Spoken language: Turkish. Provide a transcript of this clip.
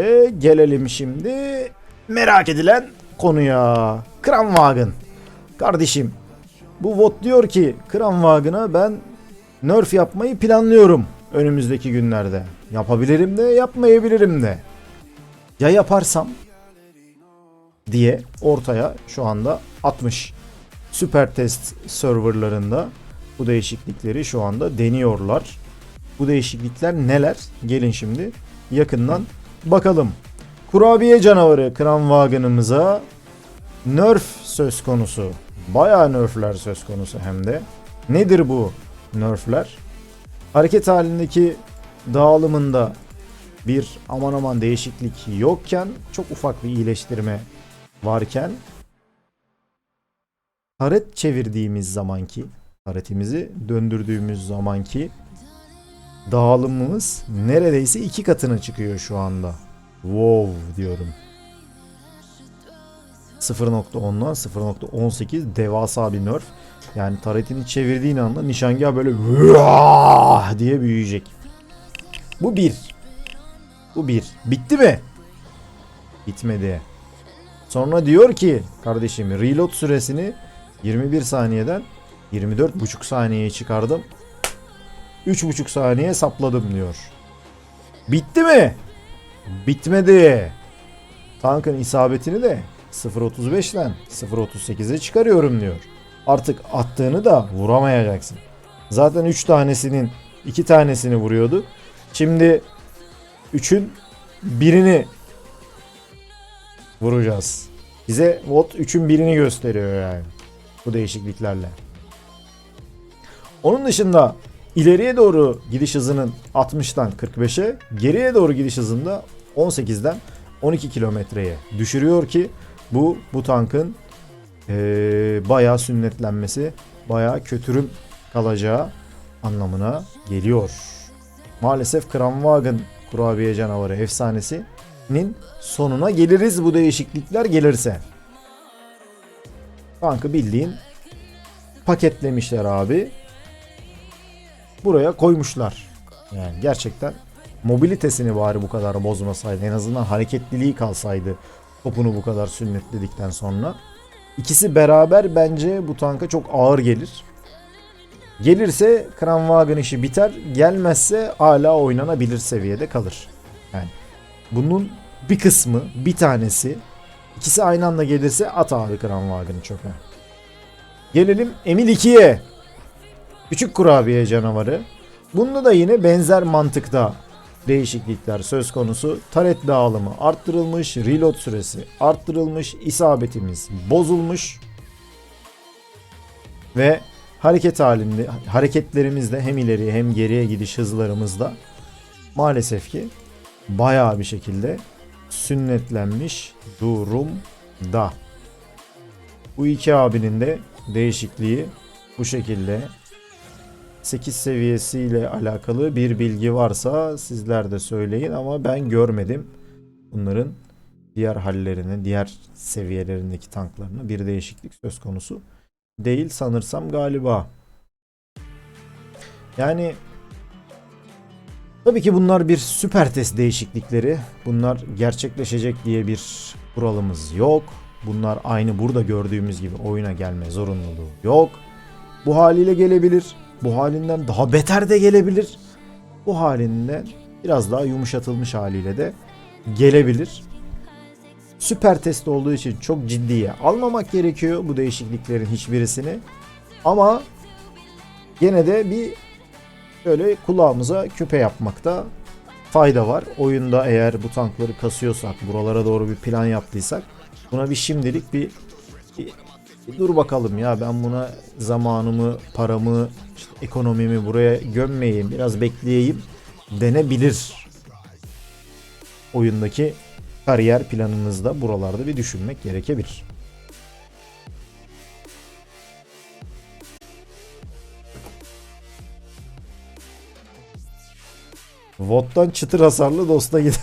E, gelelim şimdi merak edilen konuya. Kranwagen. Kardeşim bu VOT diyor ki Kranwagen'a ben nerf yapmayı planlıyorum önümüzdeki günlerde. Yapabilirim de yapmayabilirim de. Ya yaparsam diye ortaya şu anda atmış. Süper test serverlarında bu değişiklikleri şu anda deniyorlar. Bu değişiklikler neler? Gelin şimdi yakından bakalım. Kurabiye canavarı Kranwagen'ımıza nerf söz konusu. Bayağı nerfler söz konusu hem de. Nedir bu nerfler? Hareket halindeki dağılımında bir aman aman değişiklik yokken çok ufak bir iyileştirme varken taret çevirdiğimiz zamanki taretimizi döndürdüğümüz zamanki dağılımımız neredeyse iki katına çıkıyor şu anda. Wow diyorum. 0.10'dan 0.18 devasa bir nerf. Yani taretini çevirdiğin anda nişangah böyle diye büyüyecek. Bu bir. Bu bir. Bitti mi? Bitmedi. Sonra diyor ki kardeşim reload süresini 21 saniyeden 24,5 saniyeye çıkardım. 3,5 saniye sapladım diyor. Bitti mi? Bitmedi. Tankın isabetini de 0.35'den 0.38'e çıkarıyorum diyor. Artık attığını da vuramayacaksın. Zaten 3 tanesinin 2 tanesini vuruyordu. Şimdi 3'ün birini vuracağız. Bize VOT 3'ün birini gösteriyor yani. Bu değişikliklerle. Onun dışında ileriye doğru gidiş hızının 60'tan 45'e, geriye doğru gidiş hızında 18'den 12 kilometreye düşürüyor ki bu bu tankın eee bayağı sünnetlenmesi, bayağı kötürüm kalacağı anlamına geliyor. Maalesef Kranwagen kurabiye canavarı efsanesinin sonuna geliriz bu değişiklikler gelirse. Tankı bildiğin paketlemişler abi. Buraya koymuşlar. Yani gerçekten mobilitesini bari bu kadar bozmasaydı en azından hareketliliği kalsaydı topunu bu kadar sünnetledikten sonra. İkisi beraber bence bu tanka çok ağır gelir. Gelirse Kranwagen işi biter. Gelmezse hala oynanabilir seviyede kalır. Yani bunun bir kısmı, bir tanesi ikisi aynı anda gelirse at abi Kranwagen'ı çöpe. Gelelim Emil 2'ye. Küçük kurabiye canavarı. Bunda da yine benzer mantıkta değişiklikler söz konusu. Taret dağılımı arttırılmış, reload süresi arttırılmış, isabetimiz bozulmuş ve hareket halinde hareketlerimizde hem ileriye hem geriye gidiş hızlarımızda maalesef ki bayağı bir şekilde sünnetlenmiş durumda. Bu iki abinin de değişikliği bu şekilde 8 seviyesiyle alakalı bir bilgi varsa sizler de söyleyin ama ben görmedim. Bunların diğer hallerini, diğer seviyelerindeki tanklarına bir değişiklik söz konusu değil sanırsam galiba. Yani tabii ki bunlar bir süper test değişiklikleri. Bunlar gerçekleşecek diye bir kuralımız yok. Bunlar aynı burada gördüğümüz gibi oyuna gelme zorunluluğu yok. Bu haliyle gelebilir. Bu halinden daha beter de gelebilir. Bu halinden biraz daha yumuşatılmış haliyle de gelebilir. Süper test olduğu için çok ciddiye almamak gerekiyor bu değişikliklerin hiçbirisini. Ama gene de bir böyle kulağımıza küpe yapmakta fayda var. Oyunda eğer bu tankları kasıyorsak, buralara doğru bir plan yaptıysak buna bir şimdilik bir, bir dur bakalım ya ben buna zamanımı, paramı, işte ekonomimi buraya gömmeyeyim, biraz bekleyeyim denebilir. Oyundaki kariyer planınızda buralarda bir düşünmek gerekebilir. Vot'tan çıtır hasarlı dosta gider.